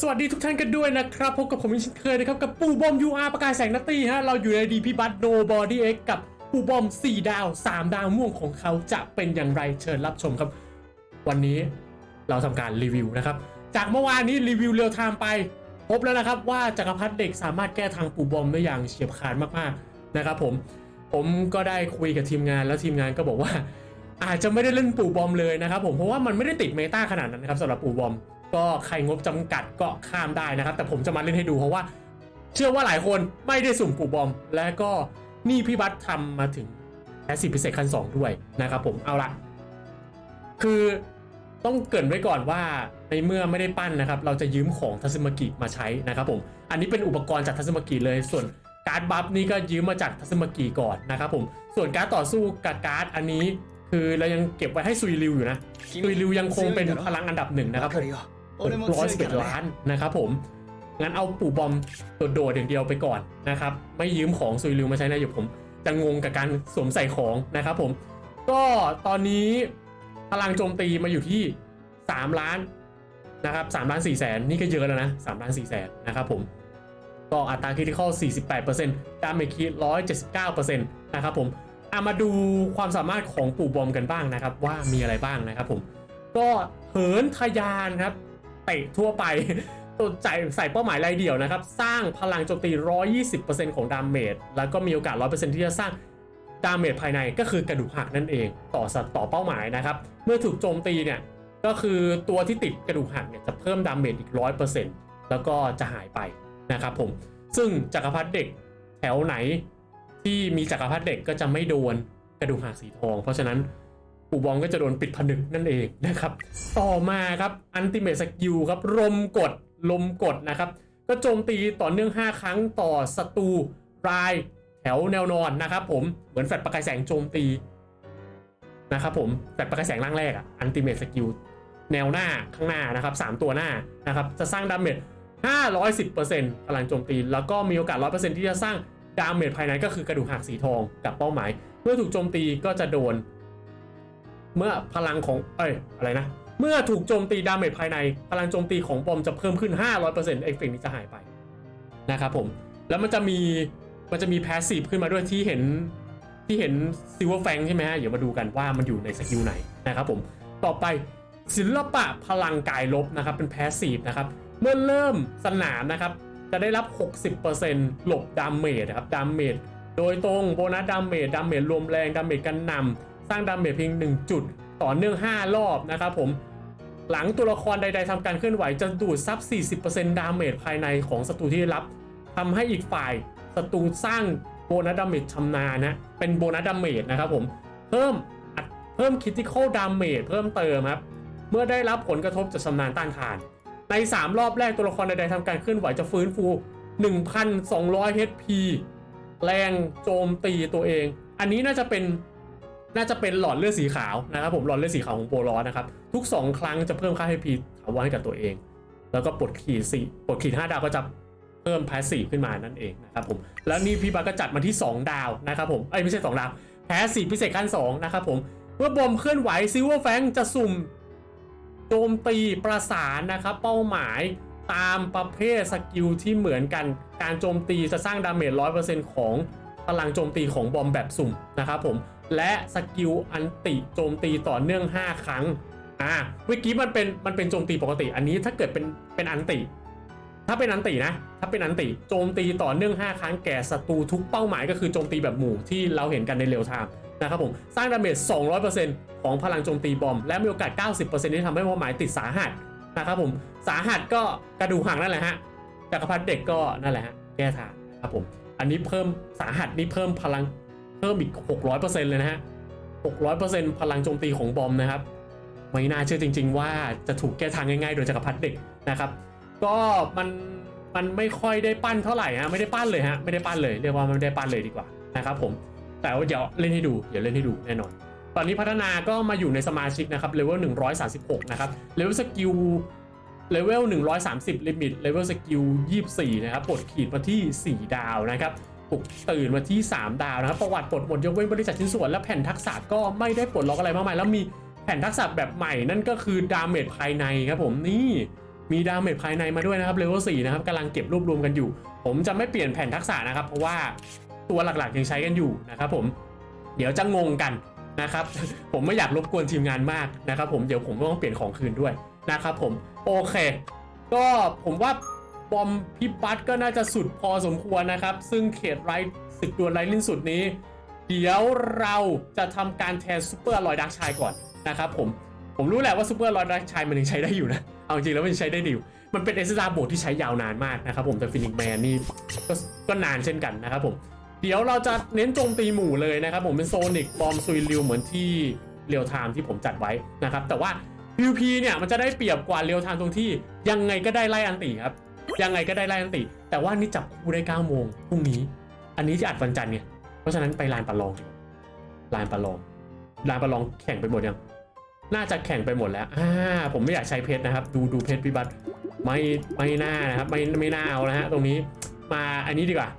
สวัสดีทุกท่านกันด้วยนะครับ พบกับผมอีกเช่นเคยนะครับ กับปูบอม UR ประกายแสงนัตตี้ฮะ เราอยู่ในดีพีบัตโนบอดี้เอ็กกับปูบอม 4 ดาว 3 ดาวม่วงของเขาจะเป็นอย่างไรเชิญรับชมครับ วันนี้เราทำการรีวิวนะครับ จากเมื่อวานนี้รีวิวเรียลไทม์ไป พบแล้วนะครับว่าจักรพรรดิเด็กสามารถแก้ทางปูบอมได้อย่างเฉียบขาดมากๆนะครับผมผมก็ได้คุยกับทีมงานแล้วทีมงานก็บอกว่า อาจจะไม่ได้เล่นปู่บอมเลยนะครับผมเพราะว่ามันไม่ได้ติดเมตาขนาดนั้นนะครับสำหรับปู่บอม ก็ใครงบจำกัดก็ข้ามได้นะครับ แต่ผมจะมาเล่นให้ดูเพราะว่า เชื่อว่าหลายคนไม่ได้สุ่มปูบอม และก็นี่พี่บัตทำมาถึงแพสซีฟพิเศษขั้นงด้วยนะครับผมเอาละคือต้องเกริ่นไว้ก่อนว่าในเมื่อไม่ได้ปั้นนะครับ เราจะยืมของทัสมากิมาใช้นะครับผม อันนี้เป็นอุปกรณ์จากทัสมากิเลย ส่วนการ์ดบัฟนี่ก็ยืมมาจากทัสมากิก่อนนะครับผม ส่วนการ์ดต่อสู้กับการ์ดอันนี้ คือเรายังเก็บไว้ให้ซุยริวอยู่นะซุยริวยังคงเป็นพลังอันดับหนึ่งนะครับผม ร้อยสิบดล้านนะครับผม งั้นเอาปู่บอมโดดๆอย่างเดียวไปก่อนนะครับ ไม่ยืมของซุยลิวมาใช้นะอยู่ผมจะงงกับการสวมใส่ของนะครับผม ก็ตอนนี้พลังโจมตีมาอยู่ที่สามล้านนะครับสามล้านสี่แสนนี่ก็เยอะแล้วนะสามล้านสี่แสนนะครับผม ก็อัตราคริติคอล48%ดาเมจคิด179%นะครับผมเอามาดูความสามารถของปู่บอมกันบ้างนะครับ ว่ามีอะไรบ้างนะครับผม ก็เหินทยานครับ เตะทั่วไปตัวใจใส่เป้าหมายรายเดี่ยวนะครับ สร้างพลังโจมตี 120%ของดาเมจแล้วก็มีโอกาส 100%ที่จะสร้างดาเมจภายในก็คือกระดูกหักนั่นเอง ต่อสัตว์ต่อเป้าหมายนะครับ เมื่อถูกโจมตีเนี่ยก็คือตัวที่ติดกระดูกหักเนี่ยจะเพิ่มดาเมจอีก 100%แล้วก็จะหายไปนะครับผมซึ่งจักรพรรดิเด็กแถวไหนที่มีจักรพรรดิเด็กก็จะไม่โดนกระดูกหักสีทอง เพราะฉะนั้น ปูบองก็จะโดนปิดผนึกนั่นเองนะครับ ต่อมาครับอันติเม e สกิลครับลมกดลมกดนะครับ ก็โจมตีต่อเนื่อง 5 ครั้งต่อศัตรูรายแถวแนวนอนนะครับผมเหมือนแฟลชประกายแสงโจมตีนะครับผมแฟลชประกายแสงร่างแรกอะอันติเม e สกิลแนวหน้าข้างหน้านะครับ 3 ตัวหน้านะครับจะสร้างดาเมจ510%พลังโจมตี แล้วก็มีโอกาส 100%ที่จะสร้างดาเมจภายในก็คือกระดูกหักสีทองกับเป้าหมาย เมื่อถูกโจมตีก็จะโดน เมื่อพลังของเอ้ยอะไรนะ เมื่อถูกโจมตีดาเมจภายใน พลังโจมตีของบอมจะเพิ่มขึ้น 500%เอฟเฟกต์นี้จะหายไปนะครับผม แล้วมันจะมีมันจะมีแพสซีฟขึ้นมาด้วยที่เห็นที่เห็นซิลเวอร์แฟงใช่ไหมฮะ เดี๋ยวมาดูกันว่ามันอยู่ในสกิลไหนนะครับผม ต่อไปศิลปะพลังกายลบนะครับ เป็นแพสซีฟนะครับ เมื่อเริ่มสนามนะครับ จะได้รับ 60%หลบดาเมจนะครับดาเมจโดยตรงโบนัสดาเมจดาเมจรวมแรงดาเมจกันนำ สร้างดาเมจเพียง 1 จุด ต่อเนื่อง 5 รอบนะครับผมหลังตัวละครใด ๆทำการเคลื่อนไหวจะดูดซับ 40%ดาเมจภายในของศัตรูที่รับทำให้อีกฝ่ายศัตรูสร้างโบนัสดาเมจชำนาญนะเป็นโบนัสดาเมจนะครับผมเพิ่มเพิ่มคิติคอลดาเมจเพิ่มเติมครับเมื่อได้รับผลกระทบจากชำนาญต้านทาน ใน 3 รอบแรกตัวละครใดๆทำการเคลื่อนไหวจะฟื้นฟู 1,200 HP แรงโจมตีตัวเอง อันนี้น่าจะเป็น น่าจะเป็นหลอดเลือดสีขาวนะครับผมหลอดเลือดสีขาวของโปรลอสนะครับทุก 2 ครั้งจะเพิ่มค่า HP ถาวรให้กับตัวเอง แล้วก็ปลดขีดสี่ปลดขีด5ดาวก็จะเพิ่มแพสซีฟขึ้นมานั่นเองนะครับผมแล้วนี่พี่บักก็จัดมาที่ 2 ดาวนะครับผมเอ้ยไม่ใช่ 2 ดาวแพสซีฟพิเศษขั้น2นะครับผมเมื่อบอมเคลื่อนไหวซิลเวอร์แฟงจะสุ่มโจมตีประสานนะครับเป้าหมายตามประเภทสกิลที่เหมือนกันการโจมตีจะสร้างดาเมจ100%ของพลังโจมตีของบอมแบบสุ่มนะครับผม และสกิลอันติโจมตีต่อเนื่อง 5 ครั้ง อ่าเมื่อกี้มันเป็นมันเป็นโจมตีปกติ อันนี้ถ้าเกิดเป็นเป็นอันติ ถ้าเป็นอันตินะ ถ้าเป็นอันติโจมตีต่อเนื่อง 5 ครั้งแก่ศัตรูทุกเป้าหมายก็คือโจมตีแบบหมู่ที่เราเห็นกันในเรียลไทม์นะครับผม สร้างดาเมจ 200%ของพลังโจมตีบอม และมีโอกาส 90%ที่ทำให้เป้าหมายติดสาหัสนะครับผม สาหัสก็กระดูกหักนั่นแหละฮะจักรพรรดิเด็กก็นั่นแหละฮะแก้ทางนะครับผม อันนี้เพิ่มสาหัสนี่เพิ่มพลัง เพิ่มอีก 600%เลยนะฮะ 600%พลังโจมตีของบอมนะครับ ไม่น่าเชื่อจริง ๆ ว่าจะถูกแก้ทางง่ายๆ โดยจักรพรรดิเด็กนะครับ ก็มันมันไม่ค่อยได้ปั้นเท่าไหร่ฮะไม่ได้ปั้นเลยฮะไม่ได้ปั้นเลยเรียกว่าไม่ได้ปั้นเลยดีกว่านะครับผมแต่ว่าเดี๋ยวเล่นให้ดูเดี๋ยวเล่นให้ดูแน่นอน ตอนนี้พัฒนาก็มาอยู่ในสมาชิกนะครับเลเวล136 นะครับเลเวลสกิลเลเวล130 ลิมิตเลเวลสกิล24 นะครับปลดขีดมาที่ 4 ดาวนะครับ ปลุกตื่นมาที่ 3 ดาวนะครับ ประวัติปลดหมดยกเว้นบริษัทชิ้นส่วนและแผ่นทักษะก็ไม่ได้ปลดล็อกอะไรมากมายแล้วมีแผ่นทักษะแบบใหม่นั่นก็คือดาเมจภายในครับผมนี่มีดาเมจภายในมาด้วยนะครับเลเวลสี่นะครับกำลังเก็บรวบรวมกันอยู่ ผมจะไม่เปลี่ยนแผ่นทักษะนะครับ เพราะว่าตัวหลักๆยังใช้กันอยู่นะครับผมเดี๋ยวจะงงกันนะครับ ผมไม่อยากรบกวนทีมงานมากนะครับ ผมเดี๋ยวผมก็ต้องเปลี่ยนของคืนด้วยนะครับผมโอเค ก็ผมว่า บอมพิบัตก็น่าจะสุดพอสมควรนะครับ ซึ่งเขตไรศึกดวลไรลิ้นสุดนี้ เดี๋ยวเราจะทำการแทนซูเปอร์ลอยดักชายก่อนนะครับผม ผมรู้แหละว่าซูเปอร์ลอยดักชายมันยังใช้ได้อยู่นะ เอาจริงแล้วมันใช้ได้ดีอยู่มันเป็นเอสซาโบที่ใช้ยาวนานมากนะครับผมแต่ฟินิกแมนนี่ก็ก็นานเช่นกันนะครับผม เดี๋ยวเราจะเน้นโจมตีหมู่เลยนะครับผมเป็นโซนิกบอมซุยริวเหมือนที่เรียวไทม์ที่ผมจัดไว้นะครับแต่ว่า PVP เนี่ยมันจะได้เปรียบกว่าเรียวไทม์ตรงที่ยังไงก็ได้ไล่อันติครับ ยังไงก็ได้ไล่อันติแต่ว่านี่จับคู่ได้9โมงพรุ่งนี้ อันนี้จะอัดวันจันทร์ไงเพราะฉะนั้นไปลานประลองลานประลองลานประลองแข่งไปหมดยังน่าจะแข่งไปหมดแล้วอ่าผมไม่อยากใช้เพชรนะครับ ดูดูเพชรพิบัติไม่ไม่น่านะครับไม่ไม่น่าเอานะฮะตรงนี้มาอันนี้ดีกว่า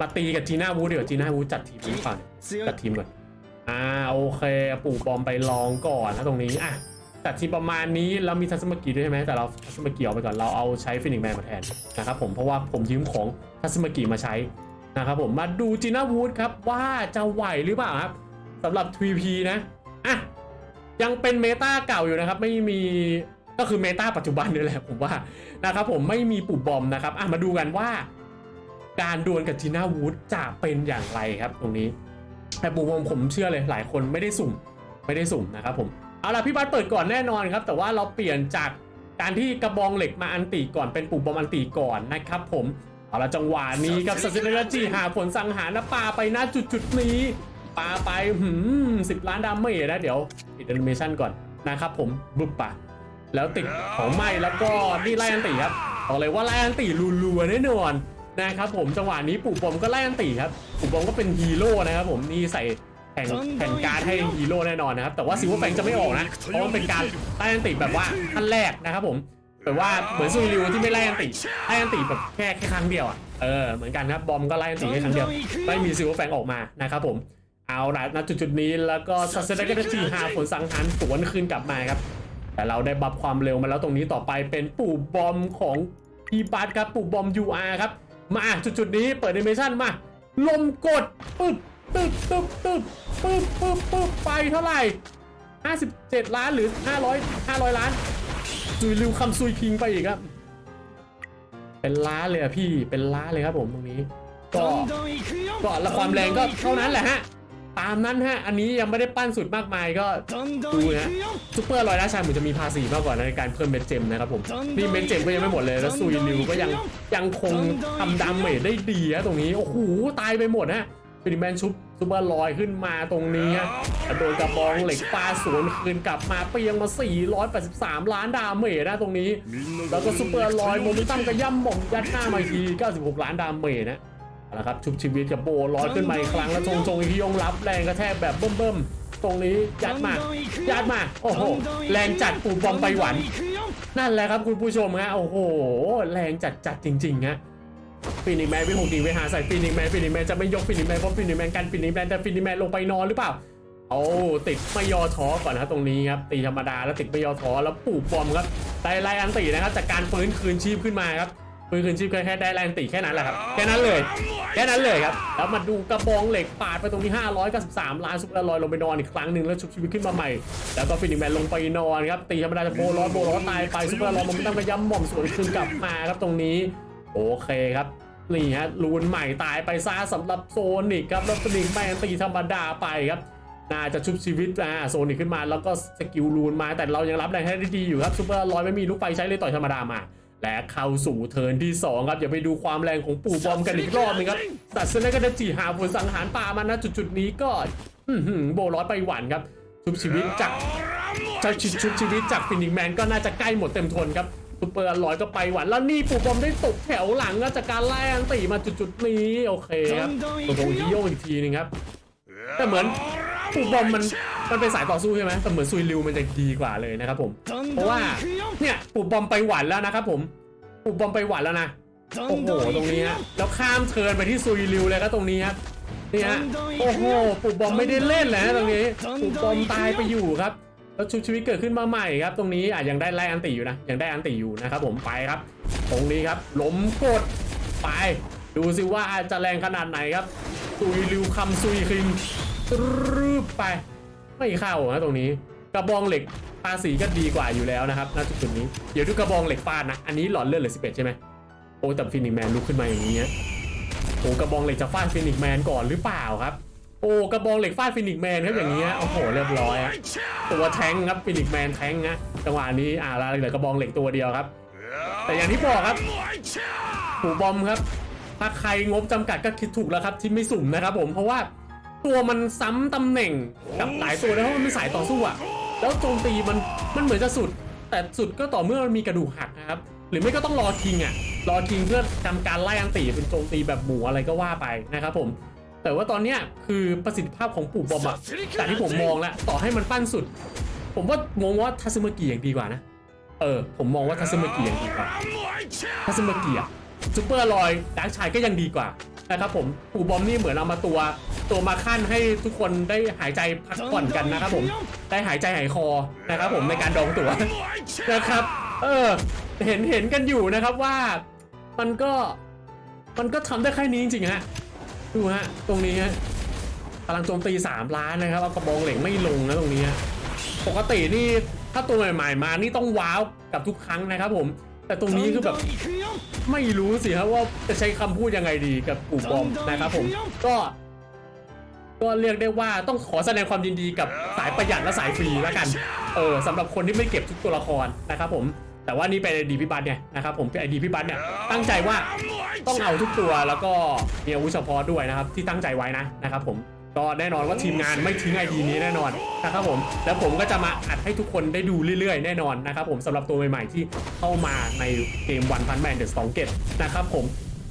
มาตีกับจีน่าวูดเดี๋ยวจีน่าวูดจัดทีมก่อนจัดทีมก่อนอ่าโอเคปลูกบอมไปลองก่อนนะตรงนี้อะ จัดทีมประมาณนี้แล้วมีทัศมกิด้วยใช่ไหมแต่เราทัศมกิออกไปก่อนเราเอาใช้ฟินิกแมนมาแทนนะครับผมเพราะว่าผมยืมของทัศมกิมาใช้นะครับผมมาดูจีน่าวูดครับว่าจะไหวหรือเปล่าครับสำหรับ TP นะอะยังเป็นเมตาเก่าอยู่นะครับไม่มีก็คือเมตาปัจจุบันนี่แหละผมว่านะครับผมไม่มีปู่บอมนะครับอะมาดูกันว่า การดวลกับจีน่าวูดจะเป็นอย่างไรครับตรงนี้แต่ปู่บอมผมเชื่อเลยหลายคนไม่ได้สุ่มไม่ได้สุ่มนะครับผม เอาล่ะพี่บัสเปิดก่อนแน่นอนครับ แต่ว่าเราเปลี่ยนจากการที่กระบองเหล็กมาอันติก่อนเป็นปู่บอมอันติก่อนนะครับผมเอาละจังหวะนี้ครับสัสเนจีหาผลสังหารนะปาไปน้าจุดจุดๆนี้ปาไปหืมสิบล้านดาเมจนะเดี๋ยวปิดแอนิเมชันก่อนนะครับผมบุบปะแล้วติดของไหมแล้วก็นี่ไล่อันตีครับบอกเลยว่าไล่อันตีรัวๆแน่นอนนะครับผมจังหวะนี้ปู่บอมก็ไล่อันตีครับปู่บอมก็เป็นฮีโร่นะครับผมนี่ใส่ แผ่นแผ่นการ์ดให้ฮีโร่แน่นอนนะครับ แต่ว่าซิลเวอร์แฟงจะไม่ออกนะเพราะมันเป็นการไล่อันตีแบบว่าขั้นแรกนะครับผมแบบว่าเหมือนซูริวที่ไม่ไล่อันตีไล่อันตีแบบแค่แค่ครั้งเดียวอะเออเหมือนกันครับบอมก็ไล่อันตีแค่ครั้งเดียว ไม่มีซิลเวอร์แฟงออกมานะครับผมเอาละณจุดจุดๆนี้แล้วก็ซัสเซนก็จะทีหาผลสังหารสวนคืนกลับมาครับ แต่เราได้บัฟความเร็วมาแล้วตรงนี้ต่อไปเป็นปู่บอมของพีบัตครับปู่บอม UR ครับมาจุดจุดๆนี้เปิดแอนิเมชันมาลมกดปึ๊บ ปึ๊บปึ๊บปึ๊บปึ๊บปึ๊บปึ๊บไปเท่าไหร่ 57 ล้านหรือ 500 500 ล้านซุยริวคำซุยคิงไปอีกครับ เป็นล้านเลยอะพี่เป็นล้านเลยครับผมตรงนี้ก็ก็ละความแรงก็เท่านั้นแหละฮะ ตามนั้นฮะ อันนี้ยังไม่ได้ปั้นสุดมากมายก็ดูนะซูเปอร์ลอยด้าชาเหมือนจะมีภาษีมากกว่าในการเพิ่มเม็ดเจมนะครับผมนี่เม็ดเจมก็ยังไม่หมดเลยแล้วซุยริวก็ยังยังคงทำดาเมจได้ดีฮะตรงนี้โอ้โหตายไปหมดฮะ ฟินิแมนชุบซูเปอร์ลอยขึ้นมาตรงนี้ฮะโดนกระบองเหล็กปลาสวนคืนกลับมาเปียงมา 483 ล้านดาเมจนะตรงนี้ แล้วก็ซูเปอร์ลอยโมเมนตัมกระย่ำหม่อมยัดหน้ามาอีกที 96 ล้านดาเมจนะเอาละครับชุบชีวิตกับโบลอยขึ้นมาอีกครั้งแล้วจงจงอีกที่ยงรับแรงกระแทกแบบเบิ่มเบิ่มๆ ตรงนี้ยัดมายัดมาโอ้โหแรงจัดปูบอมไปหวัน นั่นแหละครับคุณผู้ชมฮะโอ้โห แรงจัดจัดจริงๆฮะ ฟินิกแมนวิ่งหกตีไปหาใส่ฟินิกแมนฟินิกแมนจะไม่ยกฟินิกแมนเพราะฟินิกแมนกันฟินิกแมนแต่ฟินิกแมนลงไปนอนหรือเปล่าโอ้ติดไม่ยอท้อก่อนนะตรงนี้ครับตีธรรมดาแล้วติดไม่ยอท้อแล้วปูบอมครับได้ไล่อันตีนะครับจากการฟื้นคืนชีพขึ้นมาครับฟื้นคืนชีพแค่ได้ไล่อันตีแค่นั้นแหละครับแค่นั้นเลยแค่นั้นเลยครับแล้วมาดูกระบองเหล็กปาดไปตรงที่593 ล้านซุปเปอร์ลอยลงไปนอนอีกครั้งหนึ่งแล้วชุบชีวิตขึ้นมาใหม่ แล้วก็ฟินิกแมนลงไปนอนครับตีธรรมดาจะโบล้อโบล้อตายไปซุปเปอร์ลอยมันต้องกระย้ำหม่อมสวนคืนกลับมาครับตรงนี้โอเคครับ นี่ฮะลูนใหม่ตายไปซะสำหรับโซนิกครับแล้วฟินิกแมนตีธรรมดาไปครับน่าจะชุบชีวิตอ่าโซนิกขึ้นมาแล้วก็สกิลลูนมาแต่เรายังรับแรงให้ได้ดีอยู่ครับซุปเปอร์ลอยไม่มีลูกไฟใช้เลยต่อยธรรมดามา และเข้าสู่เทิร์นที่ 2 ครับอย่าไปดูความแรงของปู่บอมกันอีกรอบนึงครับตัดเซนก็จะจีหาผลสังหารป่ามันนะจุดๆนี้ก็อื้อหือโบร้อยไปหวันครับชุบชีวิตจากจาชุบชุบชีวิตจากฟินิกแมนก็น่าจะใกล้หมดเต็มทนครับ ซุปเปอร์ลอยก็ไปหวันแล้วนี่ปู่บอมได้ตกแถวหลังก็จากการไล่อังตีมาจุดๆนี้โอเคครับตัวโดนที่โยกอีกทีนึงครับ แต่เหมือนปู่บอมมันมันเป็นสายต่อสู้ใช่ไหมแต่เหมือนซุยริวมันจะดีกว่าเลยนะครับผมเพราะว่าเนี่ยปู่บอมไปหวันแล้วนะครับผมปู่บอมไปหวันแล้วนะโอ้โหตรงนี้ฮะแล้วข้ามเทิร์นไปที่ซุยริวเลยครับตรงนี้ครับนี่ฮะโอ้โหปู่บอมไม่ได้เล่นเลยนะตรงนี้ปู่บอมตายไปอยู่ครับ แล้วชุบชีวิตเกิดขึ้นมาใหม่ครับ ตรงนี้อะยังได้ไล่อันติอยู่นะยังได้อันติอยู่นะครับผมไปครับ ตรงนี้ครับล้มกดไป ดูสิว่าจะแรงขนาดไหนครับซุยริวคำซุยคิงรืบไป ไม่เข้านะตรงนี้ กระบองเหล็กภาษีก็ดีกว่าอยู่แล้วนะครับณจุดนี้เดี๋ยวดูกระบองเหล็กฟาดนะอันนี้หลอดเลือดเหลือ11ใช่ไหมโอ้แต่ฟินิกแมนลุกขึ้นมาอย่างนี้โอ้กระบองเหล็กจะฟาดฟินิกแมนก่อนหรือเปล่าครับ โอ้กระบองเหล็กฟาดฟินิกแมนครับอย่างนี้ฮะโอ้โหเรียบร้อยฮะตัวแทงครับฟินิกแมนแทงนะจังหวะนี้อ่าล้วเหลือกระบองเหล็กตัวเดียวครับ แต่อย่างที่บอกครับหูบอมครับ ถ้าใครงบจำกัดก็คิดถูกแล้วครับ ที่ไม่สุ่มนะครับผมเพราะว่าตัวมันซ้ำตำแหน่งกับหลายตัวแล้วเพราะมันเป็นสายต่อสู้อะแล้วโจมตีมันมันเหมือนจะสุด แต่สุดก็ต่อเมื่อมันมีกระดูกหักนะครับหรือไม่ก็ต้องรอคิงอะรอคิงเพื่อทำการไล่อันตีเป็นโจมตีแบบหมูอะไรก็ว่าไปนะครับผม แต่ว่าตอนเนี้ยคือประสิทธิภาพของปู่บอมอะแต่ที่ผมมองแล้วต่อให้มันปั้นสุด ผมว่ามองว่าทัซึมากิยังดีกว่านะ เออ ผมมองว่าทัซึมากิยังดีกว่าทัสมาเกียซูเปอร์ลอยดักชายก็ยังดีกว่านะครับผมปู่บอมนี่เหมือนเอามาตัว ตัวมาขั้นให้ทุกคนได้หายใจพักผ่อนกันนะครับผมได้หายใจหายคอนะครับผมในการดองตั๋วนะครับ เออ เห็นเห็นกันอยู่นะครับว่ามันก็มันก็ทำได้แค่นี้จริงๆฮะ ดูฮะตรงนี้ฮะพลังโจมตี3ล้านนะครับเอากระบองเหล็กไม่ลงนะตรงนี้ปกตินี่ถ้าตัวใหม่ๆมานี่ต้องว้าวกับทุกครั้งนะครับผม แต่ตรงนี้คือแบบไม่รู้สิครับว่าจะใช้คำพูดยังไงดีกับปู่บอมนะครับผมก็ก็เรียกได้ว่าต้องขอแสดงความยินดีกับสายประหยัดและสายฟรีแล้วกัน เออสำหรับคนที่ไม่เก็บทุกตัวละครนะครับผม แต่ว่านี่เป็นไอดีพี่บัตเนี่ยนะครับผมเป็นไอดีพี่บัตเนี่ยตั้งใจว่าต้องเอาทุกตัวแล้วก็มีอาวุธเฉพาะด้วยนะครับที่ตั้งใจไว้นะนะครับผมก็แน่นอนว่าทีมงานไม่ทิ้งไอดีนี้แน่นอนนะครับผมแล้วผมก็จะมาอัดให้ทุกคนได้ดูเรื่อยๆ แน่นอนนะครับผมสำหรับตัวใหม่ๆที่เข้ามาในเกมวันพันแมนเดอะสองเกตนะครับผม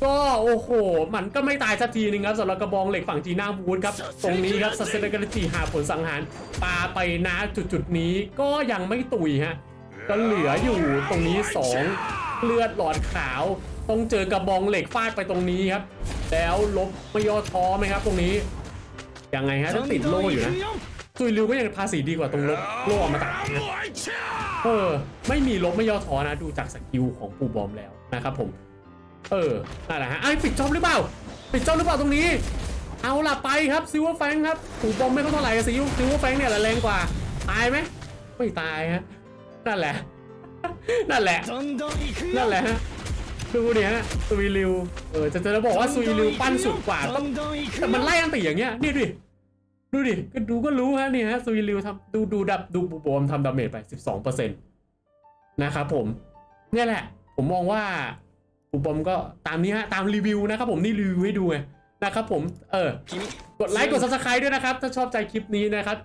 ก็โอ้โห มันก็ไม่ตายสักทีนึงครับสำหรับกระบองเหล็กฝั่งจีน่าวูดครับ ตรงนี้ครับสัสเซนกริตีหาผลสังหารปาไปนะจุดๆนี้ก็ยังไม่ตุยฮะ ก็เหลืออยู่ตรงนี้สองเลือดหลอดขาว ต้องเจอกระบองเหล็กฟาดไปตรงนี้ครับ แล้วลบไม่ย่อท้อไหมครับ ตรงนี้ ยังไงฮะต้องติดโล่อยู่นะซุยริวก็ยังภาษีดีกว่าตรงลบโล่อมาตัดเออ ไม่มีลบไม่ย่อท้อนะ ดูจากสกิลของปูบอมแล้วนะครับผม เออนั่นแหละฮะไอ้ปิดจอบหรือเปล่า ปิดจอบหรือเปล่าตรงนี้ เอาล่ะไปครับซิลเวอร์แฟงครับปูบอมไม่เข้าเท่าไหร่ซิลซิลเวอร์แฟงเนี่ยแรงกว่า ตายไหมไม่ตายฮะ นั่นแหละ นั่นแหละ นั่นแหละฮะดูดิฮะซุยริว เออจะจะบอกว่าซุยริวปั้นสุดกว่าแต่มันไล่อันติอย่างเงี้ย นี่ดิ ดูดิ ก็ดูก็รู้ฮะนี่ฮะซุยริวทำดูดูดับดูปูบอมทำดาเมจไป 12%นะครับผม เนี่ยแหละ ผมมองว่าปูบอมก็ตามนี้ฮะ ตามรีวิวนะครับผมนี่รีวิวให้ดูไงนะครับผม เออ กดไลค์กด subscribe ด้วยนะครับ ถ้าชอบใจคลิปนี้นะครับ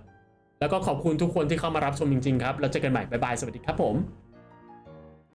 แล้วก็ขอบคุณทุกคนที่เข้ามารับชมจริงๆครับ แล้วเจอกันใหม่บ๊ายบาย สวัสดีครับผม